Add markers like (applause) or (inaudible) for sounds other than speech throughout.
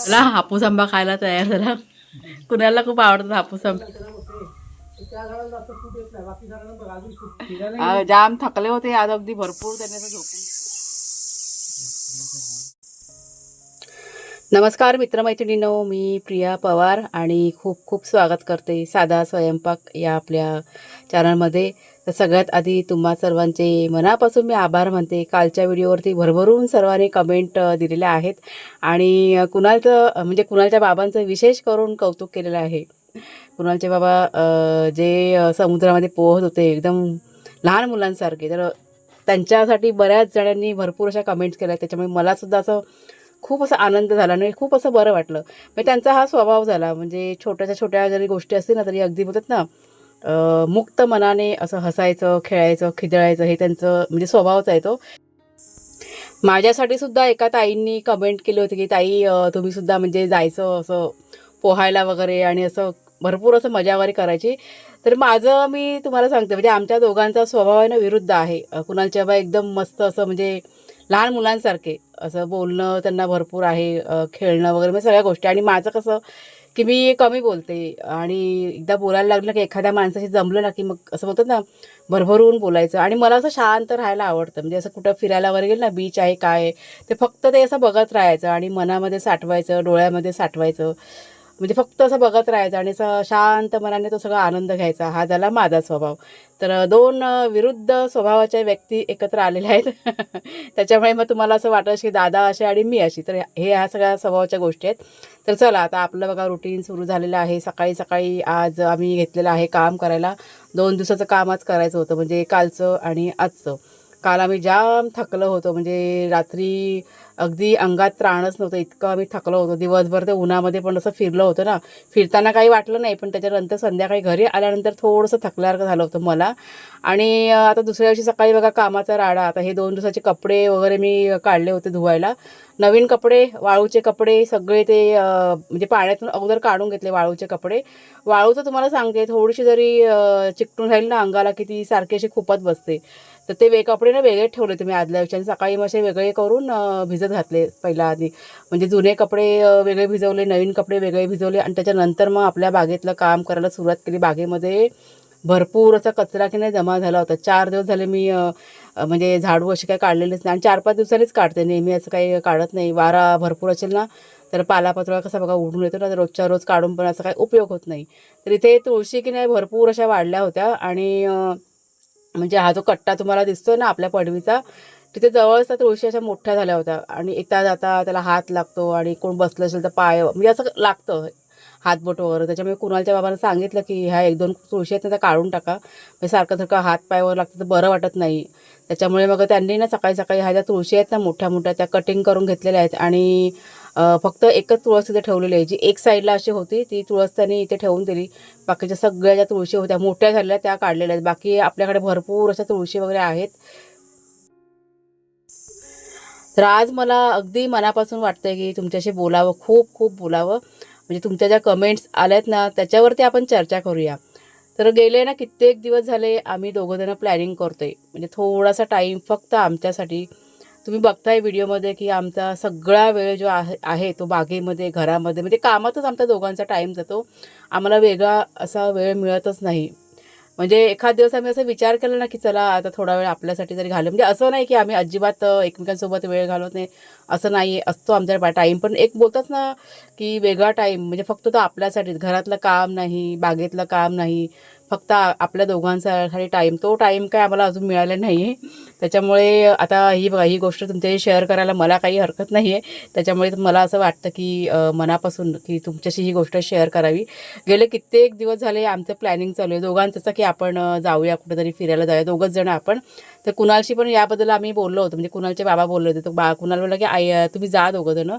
मला हापूस आंबा खायला तयार झाला. कुणाला खूप आवडतो हापूस आंबा. जाम थकले होते आज अगदी भरपूर त्याने झोपून. नमस्कार मित्रमैत्रिणींनो मी प्रिया पवार आणि खूप खूप स्वागत करते साधा स्वयंपाक या आपल्या चॅनलमध्ये तर सगळ्यात आधी तुम्हा सर्वांचे मनापासून मी आभार मानते. कालच्या व्हिडिओवरती भरभरून सर्वांनी कमेंट दिलेल्या आहेत. आणि अ, कुणालचं म्हणजे कुणालच्या बाबांचं विशेष करून कौतुक केलेलं आहे. कुणालचे बाबा जे समुद्रामध्ये पोहत होते एकदम लहान मुलांसारखे तर त्यांच्यासाठी बऱ्याच जणांनी भरपूर अशा कमेंट्स केल्या त्याच्यामुळे मलासुद्धा असं खूप असा आनंद झाला आणि खूप असं बरं वाटलं. म्हणजे त्यांचा हा स्वभाव झाला. म्हणजे छोट्याच्या छोट्या जरी गोष्टी असतील ना तरी अगदी बोलतात ना मुक्त मनाने असं हसायचं खेळायचं खिदळायचं हे त्यांचं म्हणजे स्वभावच आहे तो. माझ्यासाठी सुद्धा एका ताईंनी कमेंट केली होती की ताई तुम्ही सुद्धा म्हणजे जायचं असं पोहायला वगैरे आणि असं भरपूर असं मजा वगैरे करायची. तर माझं मी तुम्हाला सांगते म्हणजे आमच्या दोघांचा स्वभाव आहे ना विरुद्ध आहे. कुणालच्या बाबा एकदम मस्त असं म्हणजे लहान मुलांसारखे असं बोलणं त्यांना भरपूर आहे खेळणं वगैरे म्हणजे सगळ्या गोष्टी. आणि माझं कसं की मी कमी बोलते. आणि एकदा बोलायला लागलं की एखाद्या माणसाशी जमलं ना की मग असं बोलतात ना भरभरून बोलायचं. आणि मला असं शांत राहायला आवडतं. म्हणजे असं कुठं फिरायला वगैरे गेलं ना बीच आहे काय आहे ते फक्त ते असं बघत राहायचं. आणि मनामध्ये साठवायचं डोळ्यामध्ये साठवायचं. म्हणजे फक्त असं बघत राहायचं आणि असं शांत मनाने तो सगळा आनंद घ्यायचा. हा झाला माझा स्वभाव. तर दोन विरुद्ध स्वभावाच्या व्यक्ती एकत्र आलेल्या आहेत. (laughs) त्याच्यामुळे मग तुम्हाला असं वाटत की दादा असे आणि मी अशी. तर हे ह्या सगळ्या स्वभावाच्या गोष्टी आहेत. तर चला आता आपलं बघा रुटीन सुरू झालेलं आहे. सकाळी सकाळी आज आम्ही घेतलेलं आहे काम करायला. दोन दिवसाचं काम आज करायचं होतं. म्हणजे कालचं आणि आजचं. काल आम्ही जाम थकलो होतो. म्हणजे रात्री अगदी अंगात त्राणच नव्हतं. इतकं आम्ही थकलो होतो. दिवसभर ते उन्हामध्ये पण असं फिरलं होतं ना. फिरताना काही वाटलं नाही पण त्याच्यानंतर संध्याकाळी घरी आल्यानंतर थोडंसं थकल्यासारखं झालं होतं मला. आणि आता दुसऱ्या दिवशी सकाळी बघा कामाचा राडा. आता हे दोन दिवसाचे कपडे वगैरे मी काढले होते धुवायला. नवीन कपडे वाळूचे कपडे सगळे ते म्हणजे पाण्यातून अगोदर काढून घेतले वाळूचे कपडे. वाळूचं तुम्हाला सांगते थोडीशी जरी चिकटून राहील ना अंगाला की ती सारखी अशी खूपच बसते. तर ते वे कपडे ना वेगळे ठेवले तुम्ही आदल्या दिवशी. आणि सकाळी मग असे वेगळे करून भिजत घातले पहिला आधी. म्हणजे जुने कपडे वेगळे भिजवले नवीन कपडे वेगळे भिजवले. आणि त्याच्यानंतर मग आपल्या बागेतलं काम करायला सुरुवात केली. बागेमध्ये भरपूर असा कचरा की नाही जमा झाला होता. चार दिवस झाले मी म्हणजे झाडू असे काही काढलेलेच नाही. आणि चार पाच दिवसांनीच काढते. नेहमी असं काही काढत नाही. वारा भरपूर असेल ना तर पालापाचोळा कसा बघा उडून येतो ना तर रोजच्या रोज काढून पण असा काही उपयोग होत नाही. तर इथे तुळशी की नाही भरपूर अशा वाढल्या होत्या. आणि म्हणजे हा जो कट्टा तुम्हाला दिसतोय ना आपल्या पडवीचा तिथे जवळच त्या तुळशी अशा मोठ्या झाल्या होत्या. आणि एकदा जाता त्याला हात लागतो आणि कोण बसलं असेल तर पाय म्हणजे असं लागतं हातबोट वगैरे. त्याच्यामुळे कुणालच्या बाबांना सांगितलं की ह्या एक दोन तुळशी आहेत ना त्या काढून टाका. म्हणजे सारखं सारखं हात पायवर लागतं तर बरं वाटत नाही. त्याच्यामुळे मग त्यांनी ना सकाळी सकाळी ह्या ज्या तुळशी आहेत ना मोठ्या मोठ्या त्या कटिंग करून घेतलेल्या आहेत. आणि फक्त एकच तुळस तिथे ठेवलेली आहे. जी एक साईडला अशी होती ती तुळस त्यांनी इथे ठेवून दिली. बाकीच्या सगळ्या ज्या तुळशी होत्या मोठ्या झालेल्या त्या काढलेल्या आहेत. बाकी आपल्याकडे भरपूर अशा तुळशी वगैरे आहेत. तर आज मला अगदी मनापासून वाटतंय की तुमच्याशी बोलावं खूप खूप बोलावं. म्हणजे तुमच्या ज्या कमेंट्स आल्यात ना त्याच्यावरती आपण चर्चा करूया. तर गेले ना कित्येक दिवस झाले आम्ही दोघंजणं प्लॅनिंग करतोय. म्हणजे थोडासा टाईम फक्त आमच्यासाठी. तुम्ही बघताय व्हिडिओमध्ये की आमचा सगळा वेळ जो आहे आहे तो बागेमध्ये घरामध्ये म्हणजे कामातच आमचा दोघांचा टाईम जातो. आम्हाला वेगळा असा वेळ मिळतच नाही. म्हणजे एखाद दिवस आम्ही असं विचार केला ना की चला आता थोडा वेळ आपल्यासाठी तरी घालू. म्हणजे असं नाही की आम्ही अजिबात एकमेकांसोबत वेळ घालवत नाही. असं नाही आहे असतो आमच्या टाईम पण एक बोलतात ना की वेगळा टाईम म्हणजे फक्त तो आपल्यासाठीच घरातलं काम नाही बागेतलं काम नाही. फक्त आपल्या दोघांसाठी टाईम तो टाईम काय आम्हाला अजून मिळाला नाही आहे त्याच्यामुळे आता ही बघा ही गोष्ट तुमच्याशी शेअर करायला मला काही हरकत नाही आहे त्याच्यामुळे मला असं वाटतं की मनापासून की तुमच्याशी ही गोष्ट शेअर करावी. गेले कित्येक दिवस झाले आमचं प्लॅनिंग चालू आहे. दोघांचं की आपण जाऊया कुठेतरी फिरायला जाऊया. दोघंच जण आपण. तर कुणालशी पण याबद्दल आम्ही बोललो होतो. म्हणजे कुणालचे बाबा बोलले होते. तर बा कुणाल बोलला की आई तुम्ही जा दोघं जण.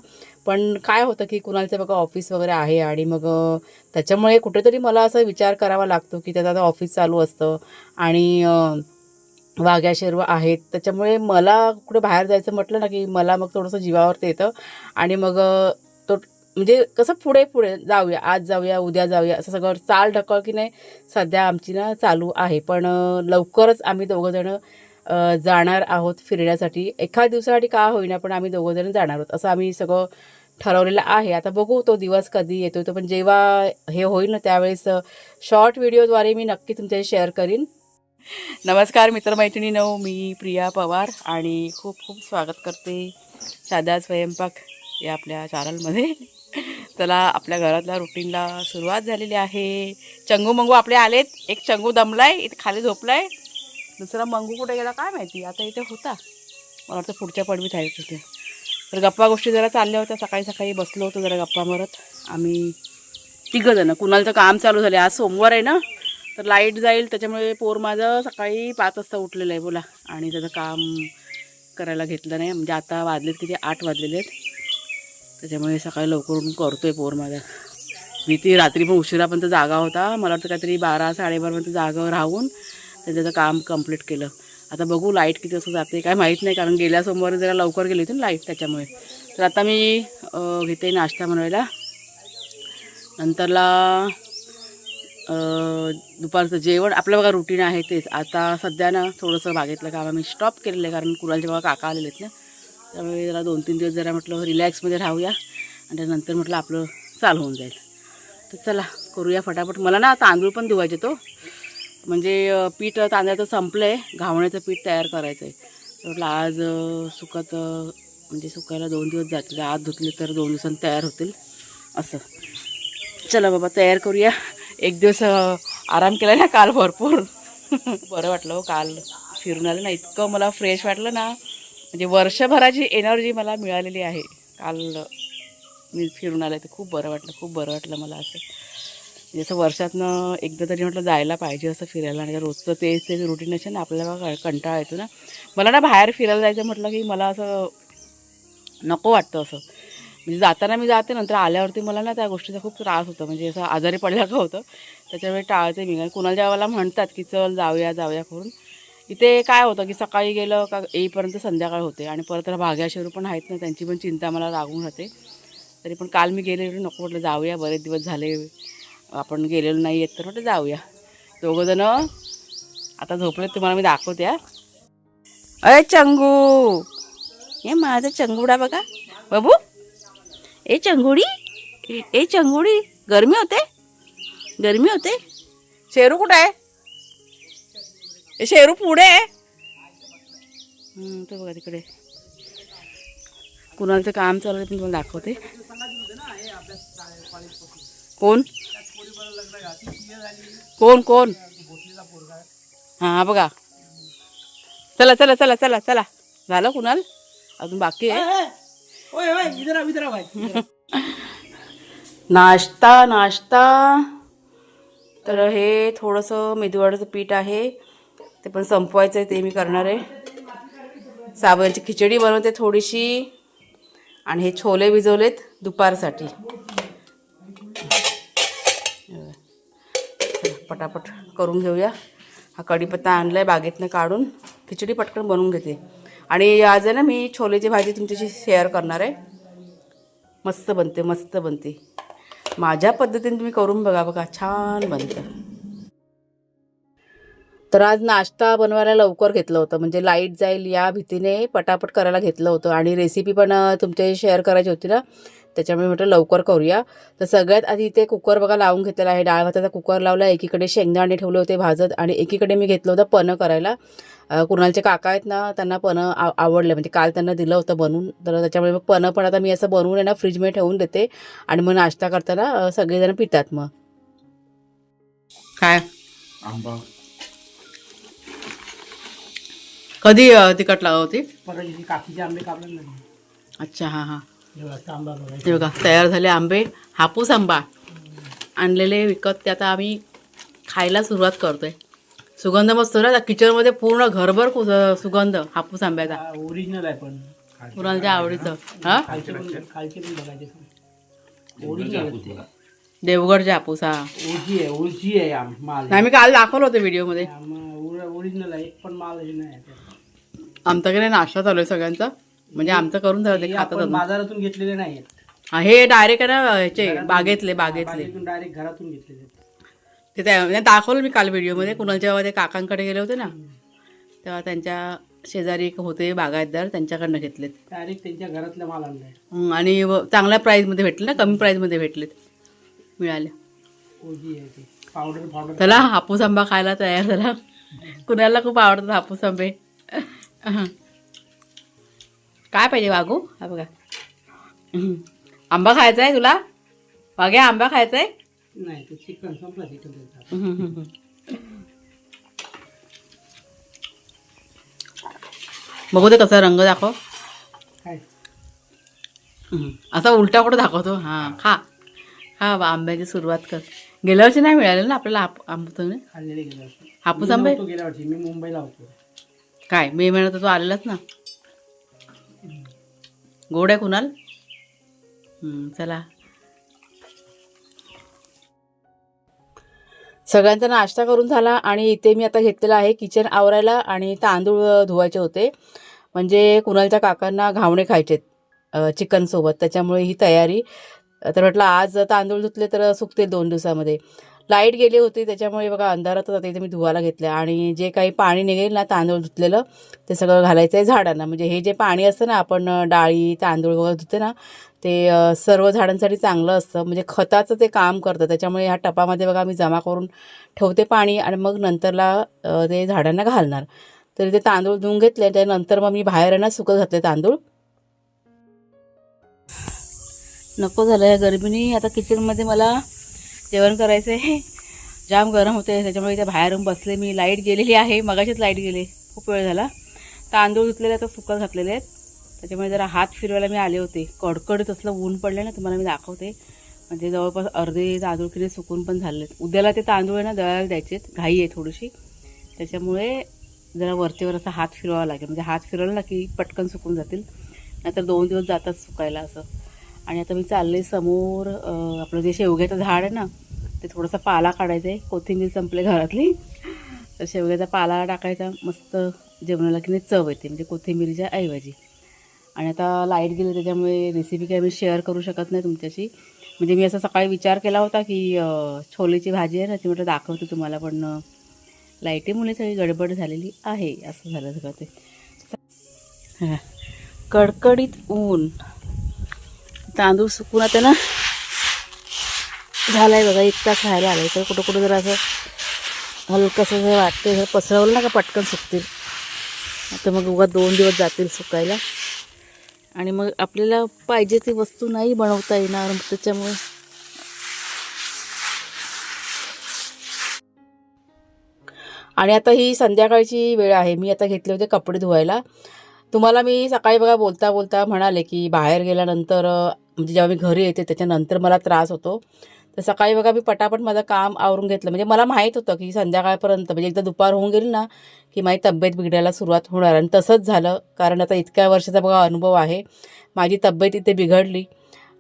पण काय होतं की कुणालचं बघा ऑफिस वगैरे आहे आणि मग त्याच्यामुळे कुठेतरी मला असं विचार करावा लागतो की त्याचा आता ऑफिस चालू असतं. आणि वाघ्या शेरवा आहेत. त्याच्यामुळे मला कुठे बाहेर जायचं म्हटलं ना की मला मग थोडंसं जीवावरती येतं. आणि मग तो म्हणजे कसं पुढे पुढे जाऊया आज जाऊया उद्या जाऊया असं सगळं चाल ढकल की नाही सध्या आमची ना चालू आहे. पण लवकरच आम्ही दोघंजणं जाणार आहोत फिरण्यासाठी. एका दिवसासाठी का होईना पण आम्ही दोघंजण जाणार आहोत. असं आम्ही सगळं ठरवलेलं आहे. आता बघू तो दिवस कधी येतो तो पण जेव्हा हे होईल ना त्यावेळेस शॉर्ट व्हिडिओद्वारे मी नक्की तुमच्याशी शेअर करीन. नमस्कार मित्रमैत्रिणी नऊ मी प्रिया पवार आणि खूप खूप स्वागत करते साधा स्वयंपाक या आपल्या चॅनलमध्ये चला आपल्या घरातल्या रुटीनला सुरुवात झालेली आहे. चंगू मंगू आपले आलेत. एक चंगू दमलाय इथे खाली झोपलाय. दुसरा मंगू कुठे गेला काय माहिती? आता इथे होता. मला वाटतं पुढच्या पडवीत आहेत तिथे. तर गप्पा गोष्टी जरा चालल्या होत्या. सकाळी सकाळी बसलो होतो जरा गप्पा मारत. आम्ही तिघं जण कुणालचं काम चालू झालं आज सोमवार आहे ना? तर लाइट जाईल त्याच्यामुळे पोर माझं सकाळी पाच वाजता उठलेलं आहे बोला. आणि त्याचं काम करायला घेतलं नाही. म्हणजे आता वाजलेत किती? आठ वाजलेले आहेत. त्याच्यामुळे सकाळी लवकर उठून आहे पोर माझा. मी ती रात्री पण उशिरापर्यंत जागा होता. मला वाटतं काहीतरी बारा साडेबारापर्यंत जागा राहून त्याचं काम कंप्लीट केलं. आता बघू लाइट किती असं जाते. काय माहीत नाही कारण गेल्या सोमवारी जरा लवकर गेली होती ना लाइट त्याच्यामुळे. तर आता मी घेते नाश्ता बनवायला. नंतरला दुपारचं जेवण आपलं बघा रुटीन आहे तेच. आता सध्या ना थोडंसं बागेतलं काम आम्ही स्टॉप केलेलं आहे कारण कुणालचे बाबा काका आलेले आहेत ना त्यामुळे जरा दोन तीन दिवस जरा म्हटलं रिलॅक्समध्ये राहूया. आणि त्यानंतर म्हटलं आपलं चालू होऊन जाईल. तर चला करूया फटाफट. मला ना तांदूळ पण धुवायचे तो हो. म्हणजे पीठ तांदळाचं संपलं आहे घावण्याचं पीठ तयार करायचं आहे. तर म्हटलं आज सुकत म्हणजे सुकायला दोन दिवस जातील. आज धुतले तर दोन दिवसांनी तयार होतील. असं. चला बाबा तयार करूया. एक दिवस आराम केला ना काल भरपूर. (laughs) बरं वाटलं हो काल. फिरून आलं ना इतकं मला फ्रेश वाटलं ना. म्हणजे वर्षभराची एनर्जी मला मिळालेली आहे काल. मी फिरून आले तर खूप बरं वाटलं खूप बरं वाटलं मला असं. म्हणजे असं वर्षातनं एकदा तरी म्हटलं जायला पाहिजे असं फिरायला. आणि रोजचं तेच तेच रुटीन असेल ना आपल्याला कंटाळा येतो ना. मला ना बाहेर फिरायला जायचं म्हटलं की मला असं नको वाटतं असं. म्हणजे जाताना मी जाते नंतर आल्यावरती मला ना त्या गोष्टीचा खूप त्रास होतो. म्हणजे असं आजारी पडल्याचं होतं त्याच्यामुळे टाळते मी. कारण कुणाला जेव्हा मला म्हणतात की चल जाऊया जाऊया करून इथे काय होतं की सकाळी गेलं का येईपर्यंत संध्याकाळ होते आणि परत भाग्याशेरू पण आहेत ना त्यांची पण चिंता मला लागून राहते. तरी पण काल मी गेले नको म्हटलं जाऊया बरेच दिवस झाले आपण गेलेलो नाही आहेत तर म्हटलं जाऊया. दोघंजणं आता झोपले तुम्हाला मी दाखवते अरे चंगू! हे माझा चंगुडा बघा. बाबू! ए चंगुडी? ए- चंगुडी गरमी होते? गरमी होते? शेरू कुठं आहे? ए शेरू पुढे आहे. हं, तो बघा तिकडे. कुणाचं काम चालू आहे पण तुम्हाला दाखवते. कोण? कोण कोण? हां बघा. चला चला चला चला चला. झालं कुणाल? अजून बाकी आहे. नाश्ता नाश्ता. तर हे थोडंसं मेदूवडाचं पीठ आहे. ते पण संपवायचं आहे ते मी करणार आहे. साबणाची खिचडी बनवते थोडीशी. आणि हे छोले भिजवलेत दुपारसाठी. पटापट करून घेऊया. हा कढीपत्ता आणला आहे बागेतनं काढून. खिचडी पटकन बनवून घेते. आणि आज आहे ना मी छोलेची भाजी तुमच्याशी शेअर करणार आहे. मस्त बनते मस्त बनते. माझ्या पद्धतीने तुम्ही करून बघा बघा छान बनतं. तर आज नाश्ता बनवायला लवकर घेतलं होतं. म्हणजे लाइट जाईल या भीतीने पटापट करायला घेतलं होतं. आणि रेसिपी पण तुमच्याशी शेअर करायची होती ना. त्याच्यामुळे म्हटलं लवकर करूया. तर सगळ्यात आधी इथे कुकर बघा लावून घेतलेला आहे. डाळ भाताचा कुकर लावला एकीकडे शेंगदाणे ठेवले होते भाजत आणि एकीकडे मी घेतलं होतं पनं करायला. कुणालचे काका आहेत ना त्यांना पनं आव आवडले. म्हणजे काल त्यांना दिलं होतं बनवून. तर त्याच्यामुळे मग पनं पण आता मी असं बनवून आहे ना फ्रीजमध्ये ठेवून देते. आणि मग नाश्ता करताना सगळेजण पितात मग. काय? कधी तिखट परत काकीचे आंबे कापले नाही अच्छा हां हां. हे बघा तयार झाले आंबे. हापूस आंबा. आणलेले विकत ते आता आम्ही खायला सुरुवात करतोय. सुगंध मस्त ना किचनमध्ये पूर्ण घरभर सुगंध हापूस आंब्याचा. ओरिजिनल आहे पण. कुणालच्या आवडीचं. हा? देवगडच्या हापूस हा. ओजी आहे ओजी आहे आम- माल. नाही मी काल दाखवलं होतं व्हिडिओमध्ये. ओरिजिनल आहे एक पण माल हे नाही. आमच्याकडे नाश्ता चालू आहे सगळ्यांचा. म्हणजे आमचं करून झालं हे खातात आपण अजून. बाजारातून घेतलेले नाही आहेत हा, डायरेक्ट आहे ना ह्याचे बागेतले बागेतले. डायरेक्ट घरातून घेतलेले. आहेत. ते त्या- म्हणजे दाखवलं मी काल व्हिडिओमध्ये कुणाल जेव्हा ते काकांकडे गेले होते ना. तेव्हा त्यांच्या शेजारी एक होते बागायतदार त्यांच्याकडनं घेतलेत. डायरेक्ट त्यांच्या घरातला माल आणलाय हं, आणि व- चांगल्या प्राईजमध्ये भेटले ना कमी प्राईजमध्ये भेटलेत. मिळाले. ओजी आहे ते. पावडर पावडर त्याला हापूस आंबा खायला तयार झाला. कुणाला खूप आवडतात हापूस आंबे. (laughs) काय पाहिजे वागू हा बघा. आंबा खायचा आहे तुला? वाग्या आंबा खायचा आहे? नाही ते चिकन संपला. बघू दे कसा रंग दाखव. काय? हम्म. असा उलटा कुठं दाखवतो? हां खा. खा बा आंब्याची सुरुवात कर. गेल्या वर्षी नाही मिळाले ना आपल्याला हाप आंबा खाल्लेले हापूस आंबे? गेल्या वर्षी मी मुंबईला होतो. काय मे महिन्यात तू आलेलाच ना. गोड आहे कुणाल चला. सगळ्यांचा नाश्ता करून झाला आणि इथे मी आता घेतलेला आहे किचन आवरायला आणि तांदूळ धुवायचे होते. म्हणजे कुणालच्या काकांना घावणे खायचेत चिकनसोबत त्याच्यामुळे ही तयारी. तर म्हटलं आज तांदूळ धुतले तर सुकतील दोन दिवसामध्ये. लाइट गेली होती त्याच्यामुळे बघा अंधारातच आता इथे मी धुवायला घेतलं आणि जे काही पाणी निघेल ना तांदूळ धुतलेलं ते सगळं घालायचं आहे झाडांना. म्हणजे हे जे पाणी असतं ना आपण डाळी तांदूळ वगैरे धुते ना ते सर्व झाडांसाठी चांगलं असतं. म्हणजे खताचं ते काम करतं. त्याच्यामुळे ह्या टपामध्ये बघा मी जमा करून ठेवते पाणी आणि मग नंतरला ते झाडांना घालणार. तर ते तांदूळ धुवून घेतले त्यानंतर मग मी बाहेर ना सुकत घातले तांदूळ. नको झालं या गर्मीने. आता किचनमध्ये मला जेवण करायचं आहे जाम गरम होते त्याच्यामुळे इथे बाहेरून बसले मी. लाइट गेलेली आहे मगाशीच लाइट गेली. खूप वेळ झाला. तांदूळ धुतलेले आता सुकत घातलेले आहेत. त्याच्यामुळे जरा हात फिरवायला मी आले होते. कडकडीत असलं ऊन पडलं ना तुम्हाला मी दाखवते. म्हणजे जवळपास अर्धे तांदूळ किती सुकून पण झाले उद्याला ते तांदूळ आहे ना दळायला द्यायचे घाई आहे थोडीशी. त्याच्यामुळे जरा वरतीवर असा हात फिरवावा लागेल. म्हणजे हात फिरवला ना की पटकन सुकून जातील. नाहीतर दोन दिवस जातात सुकायला असं. आणि आता मी चालले समोर आपलं जे शेवग्याचं झाड आहे ना ते थोडासा पाला काढायचा आहे कोथिंबीर संपले घरातली. तर शेवग्याचा पाला टाकायचा मस्त जेवणाला की नाही चव येते म्हणजे कोथिंबीरीच्या ऐवजी. आणि आता लाइट गेली त्याच्यामुळे रेसिपी काही मी शेअर करू शकत नाही तुमच्याशी. म्हणजे मी असा सकाळी विचार केला होता की छोलेची भाजी आहे ना ती म्हटलं दाखवते तुम्हाला पण लाईटीमुळे सगळी गडबड झालेली आहे असं झालं सगळं ते. हां (laughs) कडकडीत ऊन. तांदूळ सुकून आता ना झालाय बघा एक तास राहायला आलाय. तर कुठं कुठं जर असं हलकंसं जर वाटते जर पसरवलं ना का पटकन सुकतील. आता मग उगा दोन दिवस जातील सुकायला. आणि मग आपल्याला पाहिजे ती वस्तू नाही बनवता येणार मग त्याच्यामुळे आणि आता ही संध्याकाळची वेळ आहे. मी आता घेतले होते कपडे धुवायला. तुम्हाला मी सकाळी बघा बोलता बोलता म्हणाले की बाहेर गेल्यानंतर म्हणजे जेव्हा मी घरी येते त्याच्यानंतर मला त्रास होतो. तर सकाळी बघा मी पटापट माझं काम आवरून घेतलं. म्हणजे मला माहीत होतं की संध्याकाळपर्यंत म्हणजे एकदा दुपार होऊन गेली ना की माझी तब्येत बिघडायला सुरुवात होणार. आणि तसंच झालं. कारण आता इतक्या वर्षाचा बघा अनुभव आहे. माझी तब्येत इथे बिघडली.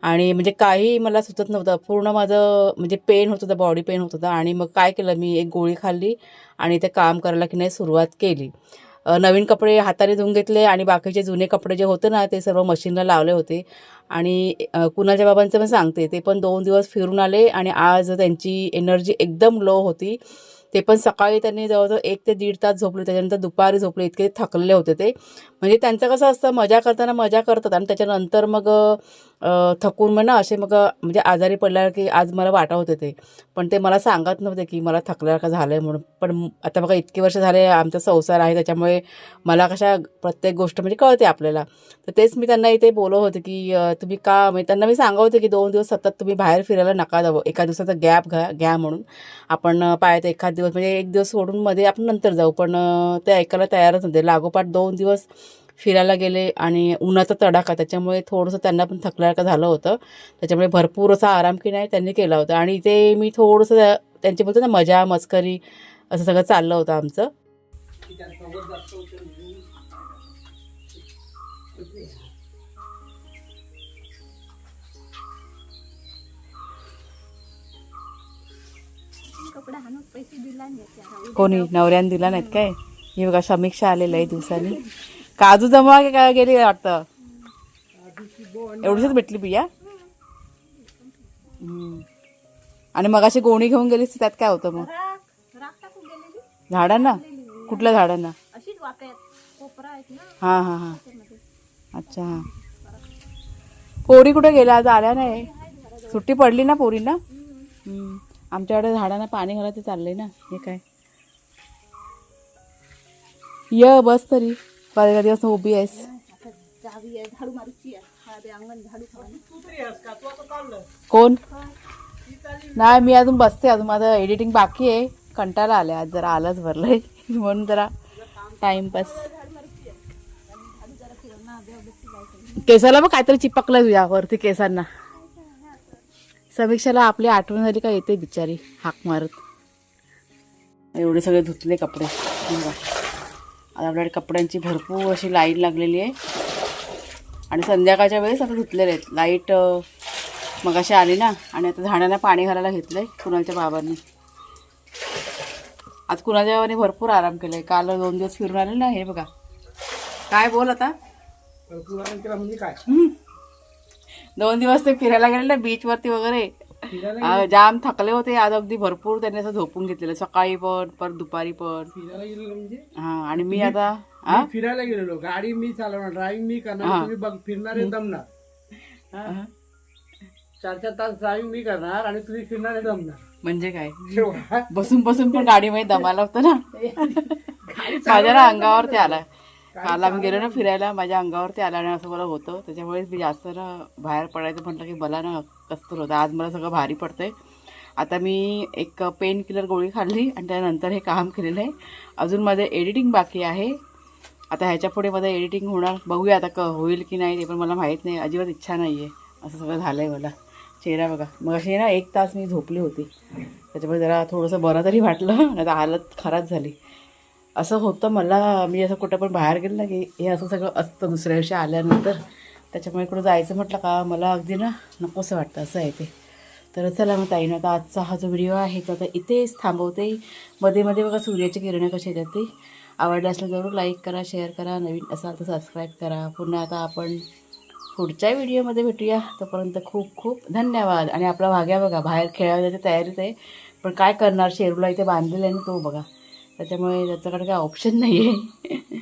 आणि म्हणजे काही मला सुचत नव्हतं. पूर्ण माझं म्हणजे पेन होत होतं बॉडी पेन होत होतं. आणि मग काय केलं? मी एक गोळी खाल्ली आणि ते काम करायला की नाही सुरुवात केली. नवीन कपडे हाताने धुवून घेतले आणि बाकीचे जुने कपडे जे होते ना ते सर्व मशीनला लावले होते. आणि कुणाच्या बाबांचं पण सांगते ते पण दोन दिवस फिरून आले आणि आज त्यांची एनर्जी एकदम लो होती. ते पण सकाळी त्यांनी जवळजवळ एक ते दीड तास झोपले त्याच्यानंतर दुपारी झोपले इतके थकलेले होते ते. म्हणजे त्यांचं कसं असतं मजा करताना मजा करतात आणि त्याच्यानंतर मग थकून म्हणा असे मग म्हणजे आजारी पडल्यावर की आज मला वाटा होते ते पण ते मला सांगत नव्हते की मला थकल्यावर का झालं आहे म्हणून. पण आता बघा इतके वर्ष झाले आमचा संसार आहे त्याच्यामुळे मला कशा प्रत्येक गोष्ट म्हणजे कळते आपल्याला. तर तेच मी त्यांना इथे बोलवत होते की तुम्ही का म्हणजे त्यांना मी सांगत होते की दोन दिवस सतत तुम्ही बाहेर फिरायला नका जावं. एका दिवसाचा गॅप घ्या घ्या म्हणून. आपण अ, तर एखाद दिवस म्हणजे एक दिवस सोडून मध्ये आपण नंतर जाऊ. पण ते ऐकायला तयारच नव्हते. लागोपाठ दोन दिवस फिरायला गेले आणि उन्हाचा तडाखा त्याच्यामुळे थोडंसं त्यांना पण थकल्यासारखं झालं होतं. त्याच्यामुळे भरपूर असा आराम की नाही त्यांनी केला होता. आणि इथे मी थोडंसं त्यांची बोलतो ना मजा मस्करी असं सगळं चाललं होतं आमचं. कोणी? नवऱ्याने दिला नाहीत काय? हे बघा समीक्षा आलेलं आहे दिवसांनी. काजू जमा की काय गेली वाटतं? एवढीच भेटली बिया? हम्म. आणि मग अशी गोणी घेऊन गेलीस तर त्यात काय होतं मग? झाडांना? कुठल्या झाडांना? वाक्यात कोपरा आहेत ना. हां हां हां. अच्छा. हां पोरी कुठे गेल्या? आज आल्या नाही. सुट्टी पडली ना पोरींना? हम्म. आमच्याकडे झाडांना पाणी घालायचं चाललंय ना. हे काय? ये बस तरी. कधी दिवस उभी आहेस कोण नाही मी अजून बसते अजून माझं एडिटिंग बाकी आहे. कंटाळा आले आज जरा आलंच भरलंय. (laughs) म्हणून जरा टाइमपास केसाला मग काहीतरी चिपकलं तुझ्या वरती केसांना. समीक्षाला आपली आठवण झाली का येते बिचारी हाक मारत. एवढे सगळे धुतले कपडे. आता आपल्याकडे कपड्यांची भरपूर अशी लाइट लागलेली आहे. आणि संध्याकाळच्या वेळेस आता धुतलेले आहेत. लाइट मग अशी आली ना आणि आता झाडांना पाणी घालायला घेतलंय कुणालच्या बाबांनी. आज कुणाच्या बाबांनी भरपूर आराम केलाय. काल दोन दिवस फिरून आले ना हे बघा. काय बोल आता? केला म्हणजे काय. दोन दिवस ते फिरायला गेले ना बीचवरती वगैरे. आ, जाम थकले होते आज अगदी भरपूर त्यांनी असं झोपून घेतलेलं. सकाळी पण परत दुपारी पण. फिरायला गेलेलो म्हणजे? हा आणि मी आता हा? मी फिरायला गेलेलो. गाडी मी चालवणार ड्रायव्हिंग मी करणार तुम्ही बघ फिरणारे दमणार. हा? चार चार तास ड्रायव्हिंग मी करणार आणि तुम्ही फिरणारे दमणार. म्हणजे काय. बसून बसून पण गाडीमध्ये दमाला होतं ना? (laughs) माझ्या ना अंगावरती आला काल आम्ही गेलो ना फिरायला माझ्या अंगावरती आला आणि असं मला होतं. त्याच्यामुळे मी जास्त ना बाहेर पडायचं म्हटलं की मला ना कसतर होतं. आज मला सगळं भारी पडतंय. आता मी एक पेन किलर गोळी खाल्ली आणि त्यानंतर हे काम केलेलं आहे. अजून माझं एडिटिंग बाकी आहे. आता ह्याच्या पुढे माझं एडिटिंग होणार. बघूया आता क होईल की नाही ते पण मला माहीत नाही. अजिबात इच्छा नाही आहे असं सगळं झालं आहे मला. चेहरा बघा. मग अशी ना एक तास मी झोपली होती. त्याच्यामुळे जरा थोडंसं बरं तरी वाटलं. नाही तर हालत खराब झाली. असं होतं. मला मी असं कुठं पण बाहेर गेलं ना की हे असं सगळं असतं. दुसऱ्या दिवशी आल्यानंतर त्याच्यामुळे कुठं जायचं म्हटलं का मला अगदी ना नकोसं वाटतं असं आहे ते. तर चला मग ताईनं आता आजचा हा जो व्हिडिओ आहे तो आता इथेच थांबवते. मध्ये मध्ये बघा सूर्याची किरणं कशी येतात ते. आवडलं असलं जरूर लाईक करा शेअर करा. नवीन असाल तर सबस्क्राईब करा. पुन्हा आता आपण पुढच्या व्हिडिओमध्ये भेटूया. तोपर्यंत खूप खूप धन्यवाद. आणि आपला भाग्या बघा बाहेर खेळायला तयारीत आहे. पण काय करणार? शेरूला इथे बांधलेलं आहे ना तो बघा. त्याच्यामुळे त्याच्याकडे काय ऑप्शन नाही आहे